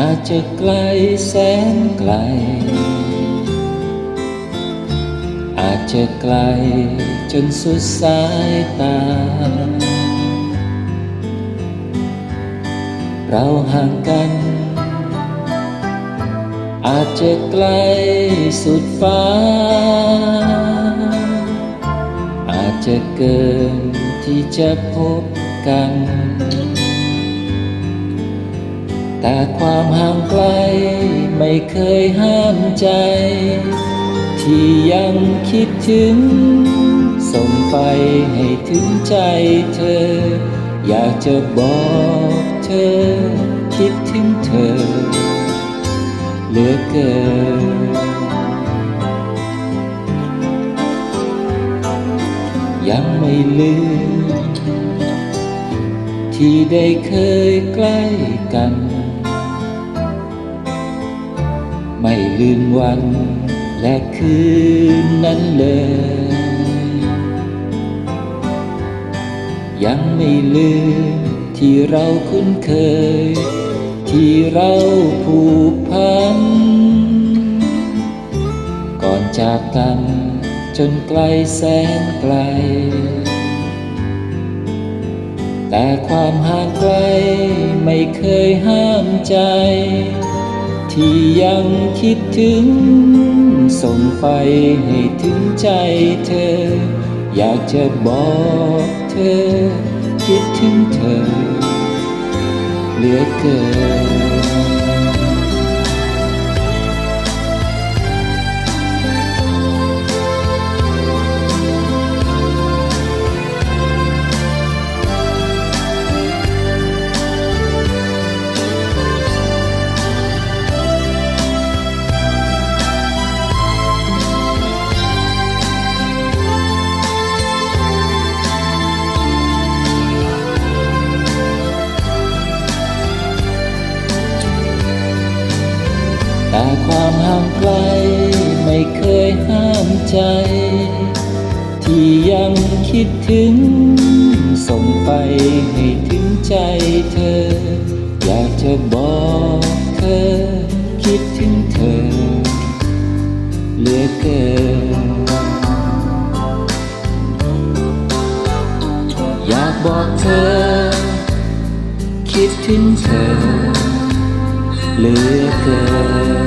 อาจจะไกลแสนไกล อาจจะไกลจนสุดสายตา เราห่างกัน อาจจะไกลสุดฟ้า อาจจะเกินที่จะพบกัน แต่ความห่างไกลไม่เคยห้ามใจ ที่ยังคิดถึง ส่งไปให้ถึงใจเธอ อยากจะบอกเธอ คิดถึงเธอ เหลือเกินยังไม่ลืมที่ได้เคยใกล้กัน ไม่ลืมวันและคืนนั้นเลย ยังไม่ลืมที่เราคุ้นเคย ที่เราผูกพัน ก่อนจากกันจนไกลแสนไกล แต่ความห่างไกลไม่เคยห้ามใจ ที่ยังคิดถึง ส่งไปให้ถึงใจเธอ อยากจะบอกเธอ คิดถึงเธอเหลือเกิน คิดถึง ส่งไปให้ถึงใจเธอ อยากจะบอกเธอ คิดถึงเธอ เหลือเกิน อยากบอกเธอ คิดถึงเธอ เหลือเกิน